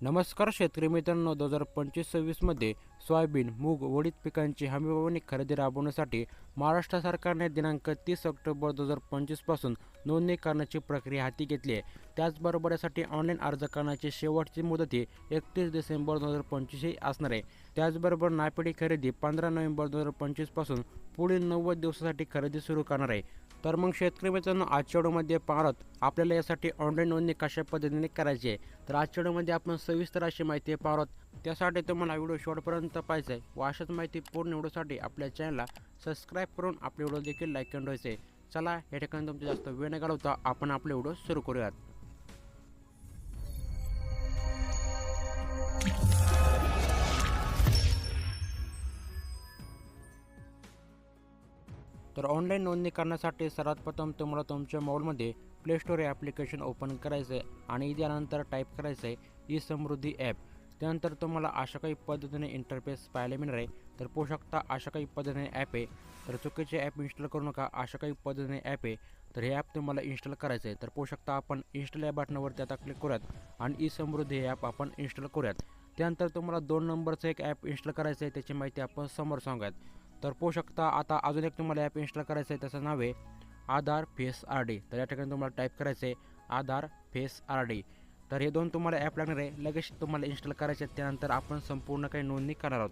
नमस्कार शेतकरी मित्रांनो दोन हजार पंचवीस सव्वीसमध्ये सोयाबीन मूग उडीद पिकांची हमीभावाने खरेदी राबवण्यासाठी महाराष्ट्र सरकारने दिनांक तीस ऑक्टोबर दोन हजार पंचवीसपासून नोंदणी करण्याची प्रक्रिया हाती घेतली आहे. त्याचबरोबर यासाठी ऑनलाईन अर्ज करण्याची शेवटची मुदत ही एकतीस डिसेंबर दोन हजार पंचवीस ही असणार आहे. त्याचबरोबर नापेडी खरेदी पंधरा नोव्हेंबर दोन हजार पंचवीसपासून पुढील नव्वद दिवसासाठी खरेदी सुरू करणार आहे. तर मग शेतकरी मित्रांनो आजच्या व्हिडिओमध्ये पाहत आपल्याला यासाठी ऑनलाईन नोंदणी कशा पद्धतीने करायची आहे? तर आजच्या व्हिडिओमध्ये आपण सविस्तर अशी माहिती पाहत त्यासाठी तुम्हाला व्हिडिओ शेवटपर्यंत पाहिजे आहे. व अशाच माहिती पूर्ण व्हिडिओसाठी आपल्या चॅनलला सबस्क्राईब करून आपले व्हिडिओ देखील लाईक करून ठेवायचे चला या ठिकाणी तुमचे जास्त वेळ न घालवता आपण आपले व्हिडिओ सुरू करूयात. तर ऑनलाईन नोंदणी करण्यासाठी सर्वात प्रथम तुम्हाला तुमच्या मोबाईलमध्ये प्ले स्टोर हे ॲप्लिकेशन ओपन करायचं आहे आणि त्यानंतर टाईप करायचं आहे ई समृद्धी ॲप त्यानंतर तुम्हाला अशा काही पद्धतीने इंटरफेस पाहायला मिळणार आहे. तर पाहू शकता अशा काही पद्धतीने ॲप आहे. तर चुकीचे ॲप इन्स्टॉल करू नका अशा काही पद्धतीने ॲप आहे. तर हे ॲप तुम्हाला इन्स्टॉल करायचं आहे. तर पाहू शकता आपण इन्स्टॉल या बटनावरती आता क्लिक करूयात आणि ई समृद्धी हे ॲप आपण इन्स्टॉल करूयात. त्यानंतर तुम्हाला दोन नंबरचं एक ॲप इन्स्टॉल करायचं आहे त्याची माहिती आपण समोर सांगूयात. तर पोहू शकता आता अजून एक तुम्हाला ॲप इन्स्टॉल करायचं आहे त्याचं नाव आहे आधार फेस आर डी. तर या ठिकाणी तुम्हाला टाईप करायचं आहे आधार फेस आर डी. तर हे दोन तुम्हाला ॲप लागणार आहे. लगेच तुम्हाला इन्स्टॉल करायचे आहेत. त्यानंतर आपण संपूर्ण काही नोंदणी करणार आहोत.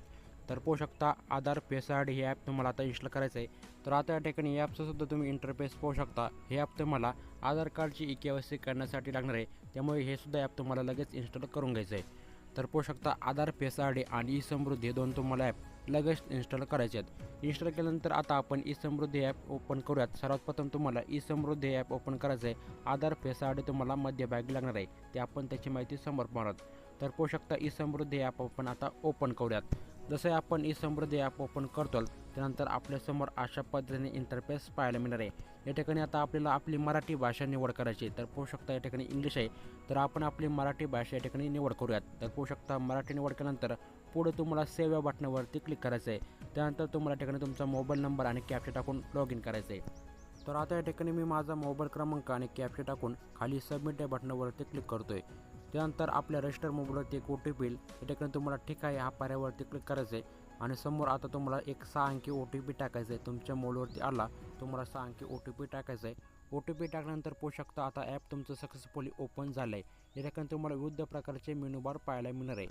तर पोहू शकता आधार फेस आर डी हे ॲप तुम्हाला आता इन्स्टॉल करायचं आहे तर आता या ठिकाणी या ॲपचं सुद्धा तुम्ही इंटरफेस पाहू शकता. हे ॲप तुम्हाला आधार कार्डची ई के वाय सी करण्यासाठी लागणार आहे. त्यामुळे हे सुद्धा ॲप तुम्हाला लगेच इन्स्टॉल करून घ्यायचं आहे तर पोहू शकता आधार फेस आर डी आणि ई समृद्धी हे दोन तुम्हाला ॲप लगेच इन्स्टॉल करायचे आहेत. इन्स्टॉल केल्यानंतर आता आपण ई समृद्धी ॲप ओपन करूयात. सर्वात प्रथम तुम्हाला ई समृद्धी ॲप ओपन करायचं आहे आधार फेस आर डी तुम्हाला मध्यभागी लागणार आहे. ते आपण त्याची माहिती समोर पाहणार तर पाहू शकता ई समृद्धी ॲप आपण आता ओपन करूयात. जसं आपण ई समृद्धी ॲप ओपन करतो त्यानंतर आपल्यासमोर अशा पद्धतीने इंटरफेस पाहायला मिळणार आहे. या ठिकाणी आता आपल्याला आपली मराठी भाषा निवड करायची आहे. तर पाहू शकता या ठिकाणी इंग्लिश आहे. तर आपण आपली मराठी भाषा या ठिकाणी निवड करूयात. तर पाहू शकता मराठी निवड केल्यानंतर पुढे तुम्हाला सेव्ह या बटनावरती क्लिक करायचं आहे त्यानंतर तुम्हाला या ठिकाणी तुमचा मोबाईल नंबर आणि कॅप्चा टाकून लॉग इन करायचं आहे तर आता या ठिकाणी मी माझा मोबाईल क्रमांक आणि कॅप्चा टाकून खाली सबमिट या बटनावरती क्लिक करतो आहे त्यानंतर आपल्या रजिस्टर मोबाईलवरती एक ओ टी पी येईल. या ठिकाणी तुम्हाला ठीक आहे ह्या पर्यावरती क्लिक करायचं आहे आणि समोर आता तुम्हाला एक सहा अंकी ओ टी पी टाकायचं आहे तुमच्या मोबाईलवरती आला तुम्हाला सहा अंकी ओ टी पी टाकायचं आहे ओ टी पी टाकल्यानंतर पोहू शकता आता ॲप तुमचं सक्सेसफुली ओपन झालं आहे या ठिकाणी तुम्हाला विविध प्रकारचे मेनू बार पाहायला मिळणार आहे.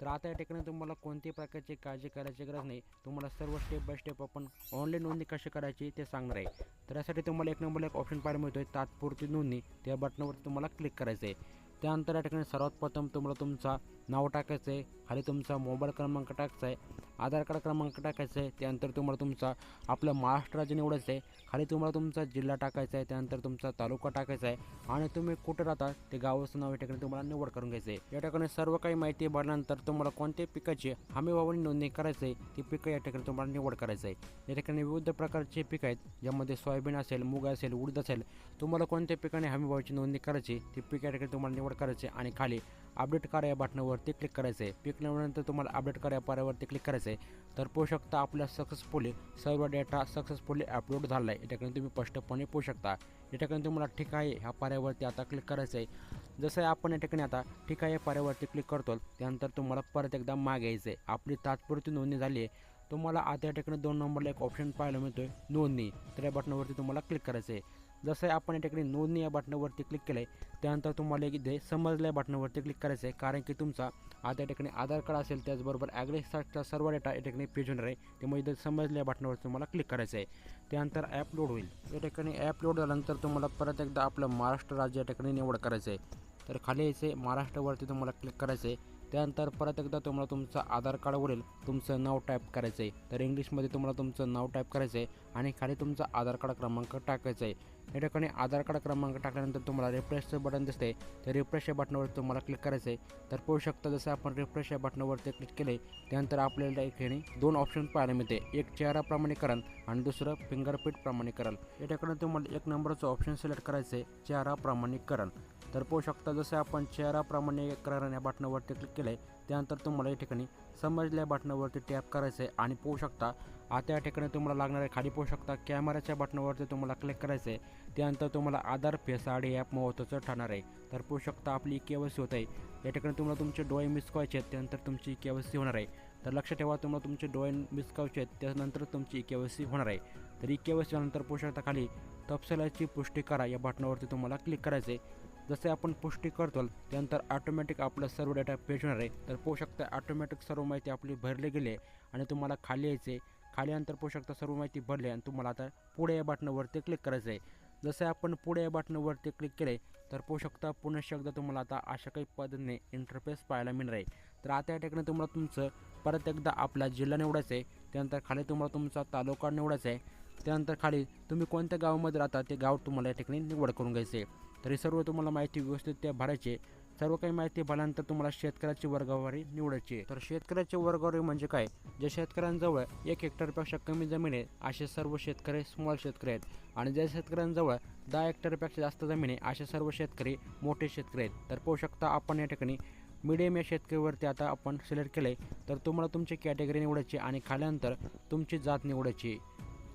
तर आता या ठिकाणी तुम्हाला कोणत्याही प्रकारची काळजी करायची गरज नाही. तुम्हाला सर्व स्टेप बाय स्टेप आपण ऑनलाईन नोंदणी कशी करायची ते सांगणार आहे. तर यासाठी तुम्हाला एक नंबरला एक ऑप्शन पाहायला मिळतो आहे तात्पुरती नोंदणी. त्या बटनावरती तुम्हाला क्लिक करायचं आहे त्यानंतर या ठिकाणी सर्वात प्रथम तुम्हाला तुमचा नाव टाकायचं आहे खाली तुमचा मोबाईल क्रमांक टाकायचा आहे आधार कार्ड क्रमांक टाकायचा आहे त्यानंतर तुम्हाला तुमचा आपलं महाराष्ट्र राज्य निवडायचं आहे. खाली तुम्हाला तुमचा जिल्हा टाकायचा आहे त्यानंतर तुमचा तालुका टाकायचा आहे आणि तुम्ही कुठं राहता ते गावाचं नाव या ठिकाणी तुम्हाला निवड करून घ्यायचं आहे. या ठिकाणी सर्व काही माहिती भरल्यानंतर तुम्हाला कोणत्याही पिकाची हमीभावाने नोंदणी करायचं आहे ती पिकं या ठिकाणी तुम्हाला निवड करायचं आहे. या ठिकाणी विविध प्रकारचे पिकं आहेत ज्यामध्ये सोयाबीन असेल मूग असेल उडद असेल तुम्हाला कोणत्या पिकाने हमीभावाची नोंदणी करायची ती पीक या ठिकाणी तुम्हाला निवड करायची आणि खाली अपडेट करा या बटनावरती क्लिक करायचं आहे पीक तुम्हाला अपडेट करा या पर्यावरती क्लिक करायचं आहे तर पाहू शकता आपल्या सक्सेसफुली सर्व डेटा सक्सेसफुली अपलोड झाला आहे या ठिकाणी तुम्ही स्पष्टपणे पाहू शकता. या ठिकाणी तुम्हाला ठीक आहे ह्या पर्यावरती आता क्लिक करायचं आहे जसं आपण या ठिकाणी आता ठीक आहे या पर्यावरती क्लिक करतो त्यानंतर तुम्हाला परत एकदा मागे यायचं आहे आपली तात्पुरती नोंदणी झाली आहे. तुम्हाला आता या ठिकाणी दोन नंबरला एक ऑप्शन पाहायला मिळतो आहे नोंदणी. तर या बटनावरती तुम्हाला क्लिक करायचं आहे जसं आपण या ठिकाणी नोंदणी या बटनावरती क्लिक केलं आहे त्यानंतर तुम्हाला इथे समजल्या बटनावरती क्लिक करायचं आहे कारण की तुमचा आता या ठिकाणी आधार कार्ड असेल त्याचबरोबर ॲग्रेसचा सर्व डेटा या ठिकाणी पेज होणार आहे. त्यामुळे इथे समजल्या बटनावरती तुम्हाला क्लिक करायचं आहे त्यानंतर ॲप लोड होईल. या ठिकाणी ॲप लोड झाल्यानंतर तुम्हाला परत एकदा आपलं महाराष्ट्र राज्य या ठिकाणी निवड करायचं आहे तर खाली यायचे महाराष्ट्रावरती तुम्हाला क्लिक करायचं आहे त्यानंतर परत एकदा तुम्हाला तुमचं आधार कार्डवरील तुमचं नाव टाईप करायचं आहे. तर इंग्लिशमध्ये तुम्हाला तुमचं नाव टाईप करायचं आहे आणि खाली तुमचा आधार कार्ड क्रमांक टाकायचा आहे. या ठिकाणी आधार कार्ड क्रमांक टाकल्यानंतर तुम्हाला रिफ्रेशचं बटन दिसते तर रिफ्रेश या बटनावर तुम्हाला क्लिक करायचं आहे. तर पाहू शकता जसं आपण रिफ्रेश या बटनावरती क्लिक केले त्यानंतर आपल्याला एक ठिकाणी दोन ऑप्शन पाहायला मिळते एक चेहरा प्रमाणीकरण आणि दुसरं फिंगरप्रिंट प्रमाणीकरण. या ठिकाणी तुम्हाला एक नंबरचं ऑप्शन सिलेक्ट करायचं आहे चेहरा प्रमाणीकरण. तर पाहू शकता जसं आपण चेहराप्रमाणे प्रमाणीकरण या बटनावरती क्लिक केलं आहे त्यानंतर तुम्हाला या ठिकाणी समजल्या बटनावरती टॅप करायचं आहे आणि पाहू शकता आता या ठिकाणी तुम्हाला लागणार आहे खाली पाहू शकता कॅमेराच्या बटनावरती तुम्हाला क्लिक करायचं आहे त्यानंतर तुम्हाला Aadhaar face I D app महत्त्वाचं ठरणार आहे. तर पाहू शकता आपली के वाय सी होत आहे. या ठिकाणी तुम्हाला तुमचे डोळे मिस करायचे आहेत त्यानंतर तुमची के होणार आहे. तर लक्ष ठेवा तुम्हाला तुमचे डोळे मिस करायचे आहेत त्यानंतर तुमची के वाय सी होणार आहे. तर ई के वाय पोषकता खाली तपशिलाची पुष्टी करा या बटनावरती तुम्हाला क्लिक करायचं आहे जसे आपण पुष्टी करतो त्यानंतर ऑटोमॅटिक आपला सर्व डेटा पेज होणार आहे. तर पोहू शकता ऑटोमॅटिक सर्व माहिती आपली भरली गेली आहे आणि तुम्हाला खाली यायचे खाली नंतर पोहू शकता सर्व माहिती भरली आणि तुम्हाला आता पुढे या बटनावरती क्लिक करायचं आहे. जसं आपण पुढे या बटनावरती क्लिक केले तर पोहू शकता पुन्हा एकदा तुम्हाला आता अशा काही पद्धतीने इंटरफेस पाहायला मिळणार आहे. तर आता या ठिकाणी तुम्हाला तुमचं परत एकदा आपला जिल्हा निवडायचा आहे. त्यानंतर खाली तुम्हाला तुमचा तालुका निवडायचा आहे. त्यानंतर खाली तुम्ही कोणत्या गावामध्ये राहता ते गाव तुम्हाला या ठिकाणी निवड करून घ्यायचे आहे. तर हे सर्व तुम्हाला माहिती व्यवस्थित त्या भरायचे सर्व काही माहिती भरल्यानंतर तुम्हाला शेतकऱ्याची वर्गवारी निवडायची तर शेतकऱ्याची वर्गवारी म्हणजे काय? ज्या शेतकऱ्यांजवळ एक हेक्टरपेक्षा कमी जमीन आहे असे सर्व शेतकरी स्मॉल शेतकरी आहेत. आणि ज्या शेतकऱ्यांजवळ दहा हेक्टरपेक्षा जास्त जमीन आहे असे सर्व शेतकरी मोठे शेतकरी आहेत. तर पाहू शकता आपण या ठिकाणी मिडियम या शेतकरीवरती आता आपण सिलेक्ट केले तर तुम्हाला तुमची कॅटेगरी निवडायची आणि खाल्यानंतर तुमची जात निवडायची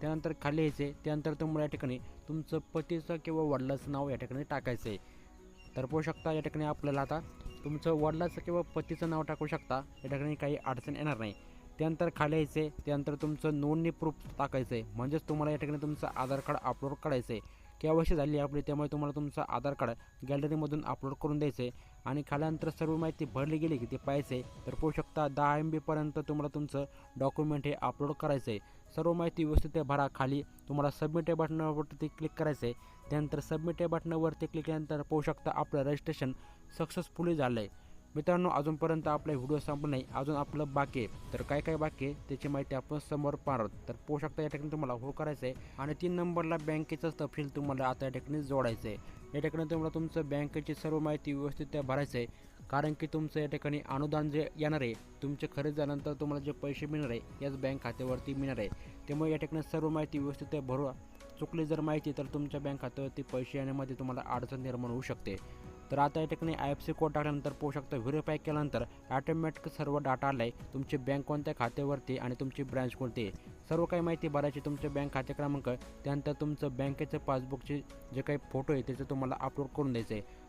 त्यानंतर खाली यायचे. त्यानंतर तुम्हाला या ठिकाणी तुमचं पतीचं किंवा वडिलाचं नाव या ठिकाणी टाकायचं. आहे तर पाहू शकता या ठिकाणी आपल्याला आता तुमचं वडिलाचं किंवा पतीचं नाव टाकू शकता. या ठिकाणी काही अडचण येणार नाही. त्यानंतर खाली यायचे. त्यानंतर तुमचं नोंदणी प्रूफ टाकायचं. आहे म्हणजेच तुम्हाला या ठिकाणी तुमचं आधार कार्ड अपलोड करायचं. आहे केवायसी झाली आपली त्यामुळे तुम्हाला तुमचं आधार कार्ड गॅलरीमधून अपलोड करून द्यायचं. आहे आणि खाल्यानंतर सर्व माहिती भरली गेली की ते पाहायचे. तर पाहू शकता दहा एम बीपर्यंत तुम्हाला तुमचं डॉक्युमेंट हे अपलोड करायचं. आहे सर्व माहिती व्यवस्थित आहे भरा खाली. तुम्हाला सबमिट या बटनावरती क्लिक करायचं आहे त्यानंतर सबमिट या बटनावरती क्लिक केल्यानंतर पाहू शकता आपलं रजिस्ट्रेशन सक्सेसफुली झालं आहे मित्रांनो अजूनपर्यंत आपला व्हिडिओ संपला नाही. अजून आपलं बाकी आहे. तर काय काय बाकी आहे त्याची माहिती आपण समोर पाहणार तर पोहू शकता या ठिकाणी तुम्हाला हो करायचं आहे आणि तीन नंबरला बँकेचं तपशील तुम्हाला आता या ठिकाणी जोडायचं आहे या ठिकाणी तुम्हाला तुमचं बँकेची सर्व माहिती व्यवस्थित त्या भरायचं आहे कारण की तुमचं या ठिकाणी अनुदान जे येणार आहे तुमचे खरेदी झाल्यानंतर तुम्हाला जे पैसे मिळणार आहे याच बँक खात्यावरती मिळणार आहे. त्यामुळे या ठिकाणी सर्व माहिती व्यवस्थित भरवा. चुकली जर माहिती तर तुमच्या बँक खात्यावरती पैसे येण्यामध्ये तुम्हाला अडचण निर्माण होऊ शकते. तर आता या ठिकाणी आय एफ सी कोड टाकल्यानंतर पोहू शकता व्हेरीफाय केल्यानंतर ऑटोमॅटिक सर्व डाटा आला आहे तुमची बँक कोणत्या खात्यावरती आणि तुमची ब्रँच कोणती आहे. सर्व काही माहिती भरायची तुमचे बँक खाते क्रमांक त्यानंतर तुमचं बँकेचं पासबुकचे जे काही फोटो आहे त्याचं तुम्हाला अपलोड करून द्यायचं आहे.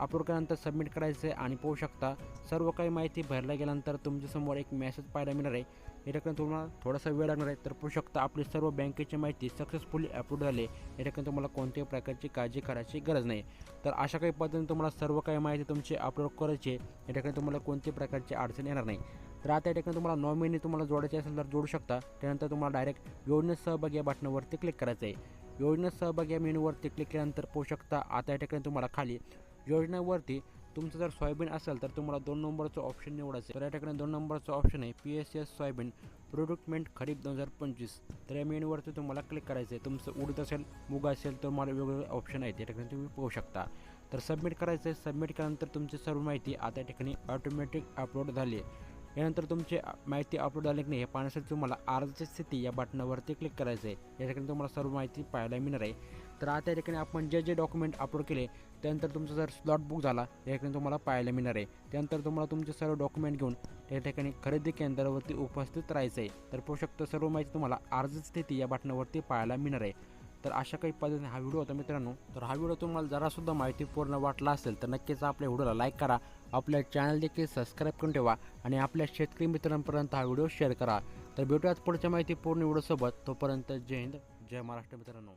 अपलोड केल्यानंतर सबमिट करायचं आहे आणि पाहू शकता. सर्व काही माहिती भरल्या गेल्यानंतर तुमच्यासमोर एक मेसेज पाहायला मिळणार आहे. या ठिकाणी तुम्हाला थोडासा वेळ लागणार आहे तर पाहू शकता आपली सर्व बँकेची माहिती सक्सेसफुली अपलोड झाली या ठिकाणी तुम्हाला कोणत्याही प्रकारची काळजी करायची गरज नाही. तर अशा काही पद्धतीने तुम्हाला सर्व काही माहिती तुमची अपलोड करायची आहे. या ठिकाणी तुम्हाला कोणत्याही प्रकारची अडचण येणार नाही. तर आता या ठिकाणी तुम्हाला नॉमिनी तुम्हाला जोडायची असेल तर जोडू शकता. त्यानंतर तुम्हाला डायरेक्ट योजनेत सहभाग या बटनावरती क्लिक करायचं आहे योजनेत सहभाग या मेनूवरती क्लिक केल्यानंतर पाहू शकता आता या ठिकाणी तुम्हाला खाली योजनेवरती तुमचं जर सोयाबीन असेल तर तुम्हाला दोन नंबरचं ऑप्शन निवडायचं तर या ठिकाणी दोन नंबरचं ऑप्शन आहे पी एस एस सोयाबीन प्रोडक्टमेंट खरीप दोन हजार पंचवीस. तर या मेनूवरती तुम्हाला क्लिक करायचं आहे. तुमचं उडीद असेल मूग असेल तर मला वेगवेगळे ऑप्शन आहेत. या ठिकाणी तुम्ही पाहू शकता. तर सबमिट करायचं आहे. सबमिट केल्यानंतर तुमची सर्व माहिती आता या ठिकाणी ऑटोमॅटिक अपलोड झाली आहे. यानंतर तुमची माहिती अपलोड झाली की नाही हे पाहण्यासाठी तुम्हाला अर्जाची स्थिती या बटनावरती क्लिक करायचं आहे या ठिकाणी तुम्हाला सर्व माहिती पाहायला मिळणार आहे. तर आता या ठिकाणी आपण जे जे डॉक्युमेंट अपलोड केले त्यानंतर तुमचा जर स्लॉट बुक झाला या ठिकाणी तुम्हाला पाहायला मिळणार आहे. त्यानंतर तुम्हाला तुमचे सर्व डॉक्युमेंट घेऊन या ठिकाणी खरेदी केंद्रावरती उपस्थित राहायचं आहे तर पोषक सर्व माहिती तुम्हाला अर्ज स्थिती या बटनावरती पाहायला मिळणार आहे. तर अशा काही पद्धतीने हा व्हिडिओ होता मित्रांनो. तर हा व्हिडिओ तुम्हाला जरासुद्धा माहितीपूर्ण वाटला असेल तर नक्कीच आपल्या व्हिडिओला लाईक करा आपल्या चॅनल देखील सबस्क्राईब करून ठेवा आणि आपल्या शेतकरी मित्रांपर्यंत हा व्हिडिओ शेअर करा. तर भेटूयात पुढच्या माहितीपूर्ण व्हिडिओसोबत. तोपर्यंत जय हिंद जय महाराष्ट्र मित्रांनो.